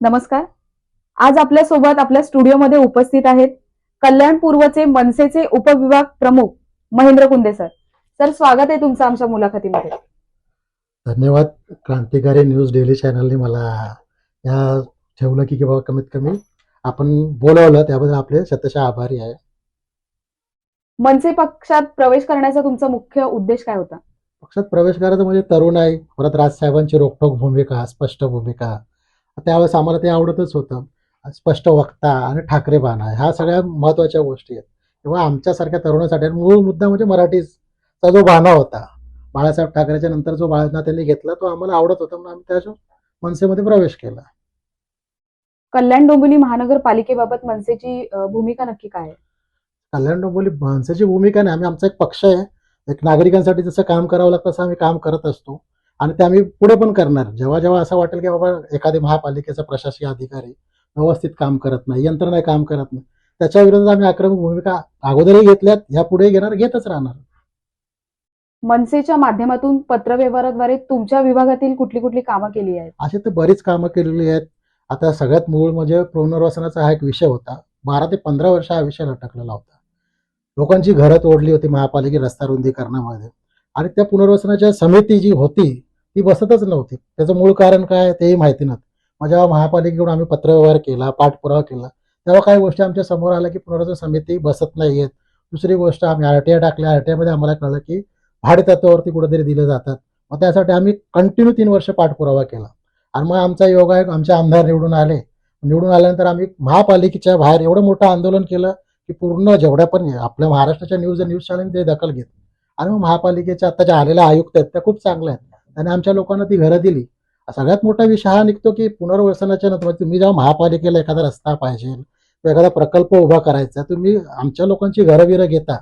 नमस्कार. आज आपल्यासोबत आपल्या स्टुडिओमध्ये उपस्थित आहेत कल्याण पूर्वचे मनसेचे उपविभाग प्रमुख महेंद्र कुंदे सर. सर स्वागत आहे तुमचं आमच्या मुलाखतीमध्ये. धन्यवाद. क्रांतिकारी न्यूज डेली चॅनलने मला या ठेवलं की किंवा कमीत कमी आपण बोलवलं त्याबद्दल आपले शतशः आभारी आहे. मनसे पक्षात प्रवेश करण्याचा तुमचा मुख्य उद्देश काय होता? पक्षात प्रवेश करायचं म्हणजे तरुण आहे. परत राजसाहेबांची रोखोक भूमिका स्पष्ट भूमिका त्यावेळेस आम्हाला ते आवडतच होतं. स्पष्ट वक्ता आणि ठाकरे बाणा ह्या सगळ्या महत्त्वाच्या गोष्टी आहेत. तेव्हा आमच्यासारख्या तरुणासाठी मूळ मुद्दा म्हणजे मराठीचा जो बाणा होता बाळासाहेब ठाकरेच्या नंतर जो बाळांना त्यांनी घेतला तो आम्हाला आवडत होता म्हणून आम्ही त्याच्या मनसेमध्ये प्रवेश केला. कल्याण डोंबिवली महानगरपालिकेबाबत मनसेची भूमिका नक्की काय आहे? कल्याण डोंबिवली माणसाची भूमिका नाही आम्ही आमचा एक पक्ष आहे. एक नागरिकांसाठी जसं काम करावं लागतं तसं आम्ही काम करत असतो. आणि ते आम्ही पुढे पण करणार. जेव्हा जेव्हा असं वाटेल की बाबा एखादी महापालिकेचा प्रशासकीय अधिकारी व्यवस्थित काम करत नाही यंत्रणा काम करत नाही त्याच्या विरोधात आम्ही आक्रमक भूमिका अगोदरही घेतल्यात ह्या पुढे घेणार घेतच राहणार. मनसेच्या माध्यमातून पत्रव्यवहाराद्वारे तुमच्या विभागातील कुठली कुठली कामं केली आहेत? अशी तर बरीच कामं केलेली आहेत. आता सगळ्यात मूळ म्हणजे पुनर्वसनाचा हा एक विषय होता. बारा ते पंधरा वर्ष हा विषय लटकलेला होता. लोकांची घरं तोडली होती महापालिके रस्ता रुंदीकरणामध्ये आणि त्या पुनर्वसनाच्या समिती जी होती ती बसतच नव्हती. त्याचं मूळ कारण काय तेही माहिती नव्हतं. मग जेव्हा महापालिकेकडून आम्ही पत्रव्यवहार केला पाठपुरावा केला तेव्हा काही गोष्टी आमच्यासमोर आल्या की पुनर्वसन समिती बसत नाही आहेत. दुसरी गोष्ट आम्ही आर टी आय टाकल्या. आर टी आयमध्ये आम्हाला कळलं की भाडेतत्वावरती कुठेतरी दिले जातात. मग त्यासाठी आम्ही कंटिन्यू तीन वर्ष पाठपुरावा केला. आणि मग आमचा योगायोग आमचे आमदार निवडून आले. निवडून आल्यानंतर आम्ही महापालिकेच्या बाहेर एवढं मोठं आंदोलन केलं की पूर्ण जेवढ्या पण आपल्या महाराष्ट्राच्या न्यूज न्यूज चॅनल ते दखल घेत आणि मग महापालिकेच्या आत्ताच्या आलेल्या आयुक्त आहेत त्या खूप चांगल्या आहेत. आणि आमच्या लोकांना ती घरं दिली. सगळ्यात मोठा विषय हा निघतो की पुनर्वसनाच्या नंतर तुम्ही जेव्हा महापालिकेला एखादा रस्ता पाहिजे किंवा एखादा प्रकल्प उभा करायचा तुम्ही आमच्या लोकांची घरं बिरं घेता.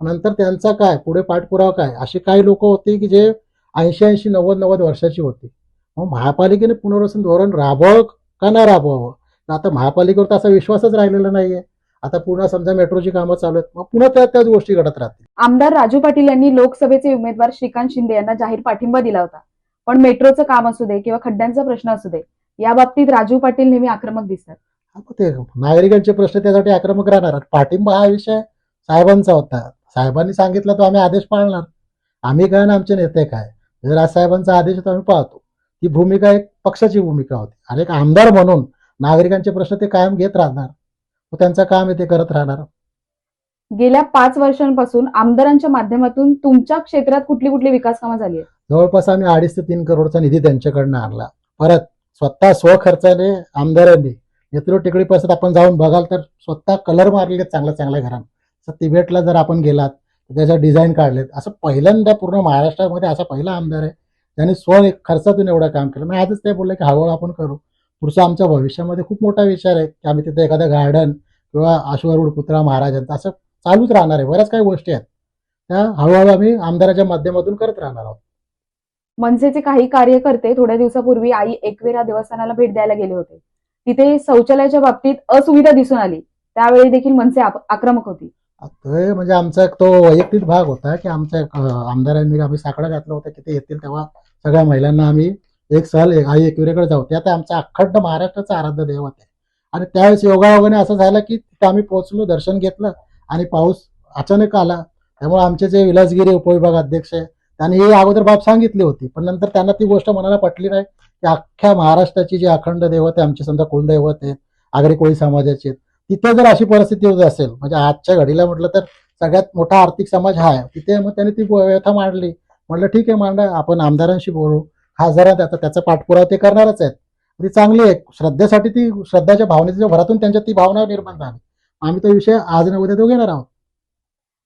नंतर त्यांचा काय पुढे पाठपुरावा काय अशी काही लोक होती की जे ऐंशी ऐंशी नव्वद नव्वद वर्षाची होती. मग महापालिकेने पुनर्वसन धोरण राबवावं का नाही राबवावं? आता महापालिकेवर तर असा विश्वासच राहिलेला नाहीये. आता पुन्हा समजा मेट्रोची कामं चालू आहेत मग पुन्हा त्या त्याच गोष्टी घडत राहतील. आमदार राजू पाटील यांनी लोकसभेचे उमेदवार श्रीकांत शिंदे यांना जाहीर पाठिंबा दिला होता. पण मेट्रोचं काम असू दे किंवा खड्ड्यांचा प्रश्न असू दे या बाबतीत राजू पाटील नेहमी आक्रमक दिसतात. हा, मग ते नागरिकांचे प्रश्न त्यासाठी आक्रमक राहणार पाठिंबा हा विषय साहेबांचा होता. साहेबांनी सांगितलं तो आम्ही आदेश पाळणार. आम्ही काय ना आमचे नेते काय? जर आज साहेबांचा आदेश आहे तो आम्ही पाळतो ती भूमिका एक पक्षाची भूमिका होती. आणि एक आमदार म्हणून नागरिकांचे प्रश्न ते कायम घेत राहणार. त्यांचं काम आहे ते करत राहणार. गेल्या पाच वर्षांपासून आमदारांच्या माध्यमातून तुमच्या क्षेत्रात कुठली कुठली विकास कामं झाली आहेत? जवळपास आम्ही अडीच ते तीन करोडचा निधी त्यांच्याकडनं आणला. परत स्वतः स्वखर्चाने आमदारांनी नेतृत्व टिकडी परिषद आपण जाऊन बघाल तर स्वतः कलर मारलेले चांगल्या चांगल्या घरांना. तिबेटला जर आपण गेलात तर त्याच्या डिझाईन काढलेत. असं पहिल्यांदा पूर्ण महाराष्ट्रामध्ये असा पहिला आमदार आहे. ज्याने स्व खर्चातून एवढं काम केलं. मी आजच ते बोलले की हळूहळू आपण करू. पुढचं आमच्या भविष्यामध्ये खूप मोठा विचार आहे की आम्ही तिथे एखादं गार्डन किंवा अश्वरूढ पुतळा महाराजांचा असं चालूच राहणार आहे. बऱ्याच काही गोष्टी आहेत. त्या हळूहळू आम्ही आमदाराच्या माध्यमातून करत राहणार आहोत. मनसेचे काही कार्यकर्ते थोड्या दिवसापूर्वी आई एकवेरा देवस्थानाला भेट द्यायला गेले होते. तिथे शौचालयाच्या बाबतीत असुविधा दिसून आली. त्यावेळी देखील मनसे आक्रमक होती. म्हणजे आमचा एक तो वैयक्तिक भाग होता की आमच्या आमदारांनी आम्ही साकडं घातलं होतं की ते येतील तेव्हा सगळ्या महिलांना आम्ही एक सहल एक- आई एकविरेकडे जाऊ. ते आता आमचा अखंड महाराष्ट्राचा आराध्य दैवत आहे आणि त्यावेळेस योगायोगाने असं झालं की तिथं आम्ही पोहोचलो दर्शन घेतलं आणि पाऊस अचानक आला. त्यामुळे आमचे जे विलासगिरी उपविभाग अध्यक्ष आहे त्यांनी ही अगोदर बाब सांगितली होती. पण नंतर त्यांना ती गोष्ट मनाला पटली नाही की अख्ख्या महाराष्ट्राची जी अखंड दैवत आहे आमची समजा कुलदैवत आहे आगरी कोळी समाजाची तिथं तिथे जर अशी परिस्थिती होत असेल म्हणजे आजच्या घडीला म्हटलं तर सगळ्यात मोठा आर्थिक समाज हा आहे. तिथे मग त्यांनी ती व्यथा मांडली. म्हटलं ठीक आहे मांडा. आपण आमदारांशी बोलू. खासदारात आता त्याचा पाठपुरावा ते करणारच आहेत. ती चांगली आहे. श्रद्धेसाठी ती श्रद्धाच्या भावनेच्या भरातून त्यांच्यात ती भावना निर्माण झाली. आम्ही तो विषय आज न उद्या तो घेणार आहोत.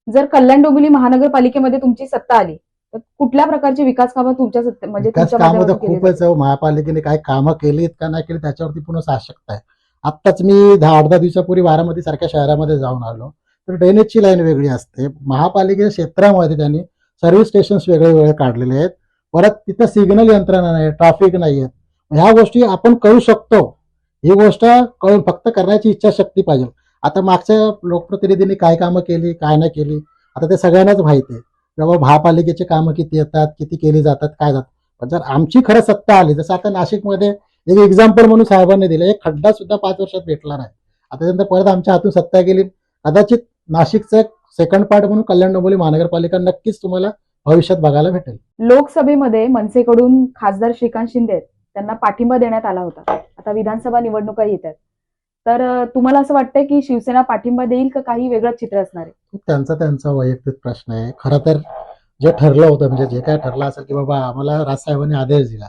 जर कल्याण डोंबिवली महानगरपालिकेमध्ये तुमची सत्ता आली तर कुठल्या प्रकारची विकास कामं तुमच्या सत्ते म्हणजे कामं तर खूपच आहे. महापालिकेने काय कामं केलीत का नाही केली त्याच्यावरती पूर्ण साशक्त आहे. आत्ताच मी दहा आठ दहा दिवसापूर्वी बारामती सारख्या शहरामध्ये जाऊन आलो. तर ड्रेनेजची लाईन वेगळी असते. महापालिकेच्या क्षेत्रामध्ये त्यांनी सर्व्हिस स्टेशन्स वेगळे वेगळे काढलेले आहेत. परत तिथं सिग्नल यंत्रणा नाही ट्रॅफिक नाही ह्या गोष्टी आपण कळू शकतो. ही गोष्ट कळून फक्त करण्याची इच्छाशक्ती पाहिजे. आता मागच्या लोकप्रतिनिधींनी काय कामं केली काय नाही केली? आता ते सगळ्यांनाच माहिती आहे. बाबा महापालिकेचे कामं किती येतात किती केली जातात काय जातात. पण जर आमची खरं सत्ता आली जसं आता नाशिकमध्ये एक एक्झाम्पल म्हणून साहेबांनी दिलं एक खड्डा सुद्धा पाच वर्षात भेटला नाही. आता त्यानंतर परत आमच्या हातून सत्ता गेली. कदाचित नाशिकचं सेकंड पार्ट म्हणून कल्याण डोंबोली महानगरपालिका नक्कीच तुम्हाला भविष्यात बघायला भेटेल. लोकसभेमध्ये मनसेकडून खासदार श्रीकांत शिंदे त्यांना पाठिंबा देण्यात आला होता. आता विधानसभा निवडणुका येत आहेत. तर तुम्हाला असं वाटतंय की शिवसेना पाठिंबा देईल का काही वेगळं चित्र असणार आहे? त्यांचा त्यांचा वैयक्तिक प्रश्न आहे. खरं तर जे ठरलं होतं म्हणजे जे काय ठरलं असेल की बाबा आम्हाला राजसाहेबांनी आदेश दिला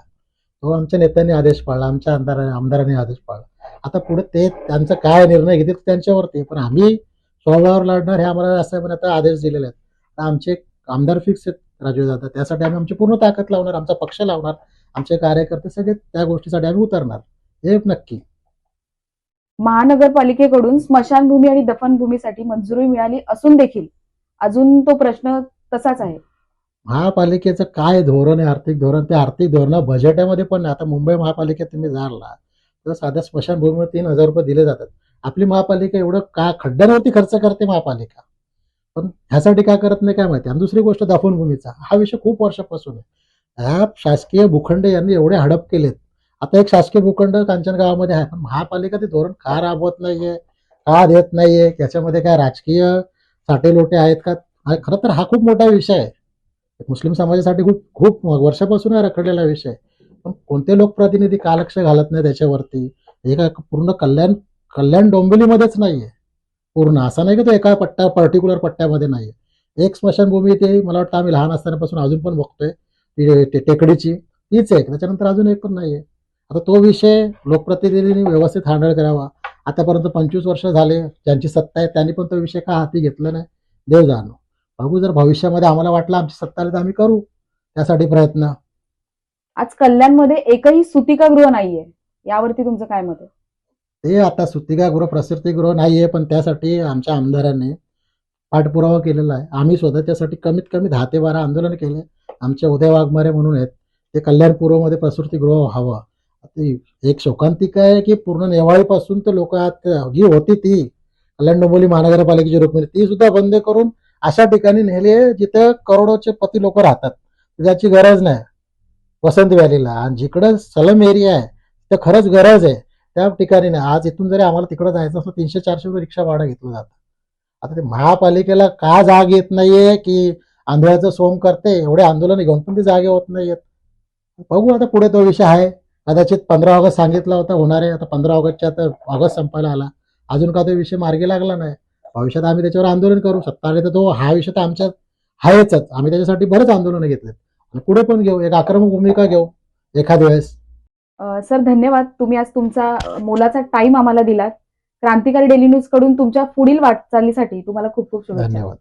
तो आमच्या नेत्यांनी आदेश पाळला आमच्या आमदार आमदारांनी आदेश पाळला. आता पुढे ते त्यांचा काय निर्णय घेतील त्यांच्यावरती. पण आम्ही स्वबळावर लढणार हे आम्हाला राजसाहेबांनी आता आदेश दिलेले आहेत. आमचे आमदार फिक्स आहेत. राजू दादा. त्यासाठी आम्ही आमची पूर्ण ताकद लावणार आमचा पक्ष लावणार आमचे कार्यकर्ते सगळे त्या गोष्टीसाठी आम्ही उतरणार. हे नक्की. महानगरपालिकेकडून स्मशानभूमी आणि दफनभूमीसाठी मंजुरी मिळाली असून देखील अजून तो प्रश्न तसाच आहे. महापालिकेचं काय धोरण आहे? आर्थिक धोरण. ते आर्थिक धोरण बजेटामध्ये पण नाही. आता मुंबई महापालिकेत तुम्ही जारला तर साध्या स्मशानभूमीवर तीन हजार रुपये दिले जातात. आपली महापालिका एवढं का खड्ड्यांवरती खर्च करते महापालिका? पण ह्यासाठी काय करत नाही काय माहिती? आणि दुसरी गोष्ट दाफनभूमीचा हा विषय खूप वर्षापासून आहे. ह्या शासकीय भूखंड यांनी एवढे हडप केलेत. आता एक शासकीय भूखंड कांचन गावामध्ये आहे. पण महापालिका ते धोरण का राबवत नाहीये? का देत नाहीये? याच्यामध्ये काय राजकीय साटेलोटे आहेत का? खर खरं तर हा खूप मोठा विषय आहे. मुस्लिम समाजासाठी खूप खूप वर्षापासून रखडलेला विषय पण कोणते लोकप्रतिनिधी का लक्ष घालत नाही त्याच्यावरती हे काय पूर्ण कल्याण कल्याण डोंबिवलीमध्येच नाहीये. पूर्ण. असा नाही की तो एका पट्ट्या पर्टिक्युलर पट्ट्यामध्ये नाहीये एक स्मशानभूमी ते मला वाटतं आम्ही लहान असतानापासून अजून पण बघतोय. ती टेकडीची. तीच एक. त्याच्यानंतर अजून एक पण नाहीये. आता तो विषय लोकप्रतिनिधींनी व्यवस्थित हँडल करावा. आतापर्यंत पंचवीस वर्ष झाले. ज्यांची सत्ता आहे त्यांनी पण तो विषय का हाती घेतला नाही? देव जाणो. बघू जर भविष्यामध्ये आम्हाला वाटलं आमची सत्ता आली तर आम्ही करू. त्यासाठी प्रयत्न. आज कल्याणमध्ये एकही सुतिकागृह नाहीये. यावरती तुमचं काय मत आहे? ते आता सुतिकागृह प्रसिद्धीगृह नाहीये पण त्यासाठी आमच्या आमदारांनी पाठपुरावा केलेला आहे. आम्ही स्वतः त्यासाठी कमीत कमी दहा ते बारा आंदोलन केले. आमचे उदय वाघमारे म्हणून आहेत. ते कल्याणपूर्वमध्ये प्रसूतीगृह ती एक शोकांतिका आहे की पूर्ण नेवाळीपासून तर लोक जी होती ती कल्याण डोंबोली महानगरपालिकेची रुक्मिणी ती सुद्धा बंद करून अशा ठिकाणी नेली आहे जिथं करोडोचे पती लोक राहतात. त्याची गरज नाही. वसंत व्हॅलीला. आणि जिकडं सलम एरिया आहे तर खरंच गरज आहे. त्या ठिकाणी नाही आज इथून जरी आम्हाला तिकडं जायचं असलं तीनशे चारशे रुपये रिक्षा भाडं घेतलं जातं. आता ते महापालिकेला का जाग येत नाहीये की आंधळ्याचं सोम करते? एवढे आंदोलन घेऊन पण ते जागे होत नाहीयेत. बघू आता पुढे तो विषय आहे. कदाचित पंधरा ऑगस्ट सांगितला होता होणार आहे. आता पंधरा ऑगस्टच्या आता ऑगस्ट संपायला आला. अजून का तो विषय मार्गी लागला नाही? भविष्यात आम्ही त्याच्यावर आंदोलन करू. सत्ता आणि तर तो हा विषय तर आमच्यात आहेच आम्ही त्याच्यासाठी बरेच आंदोलनं घेतलेत. आणि पुढे पण घेऊ. एक आक्रमक भूमिका घेऊ. एखाद्या वेळेस. सर धन्यवाद. तुम्ही आज तुमचा मोलाचा टाइम आम्हाला दिलात. क्रांतिकारी डेली न्यूजकडून तुमच्या पुढील वाटचालीसाठी तुम्हाला खूप खूप शुभेच्छा. धन्यवाद.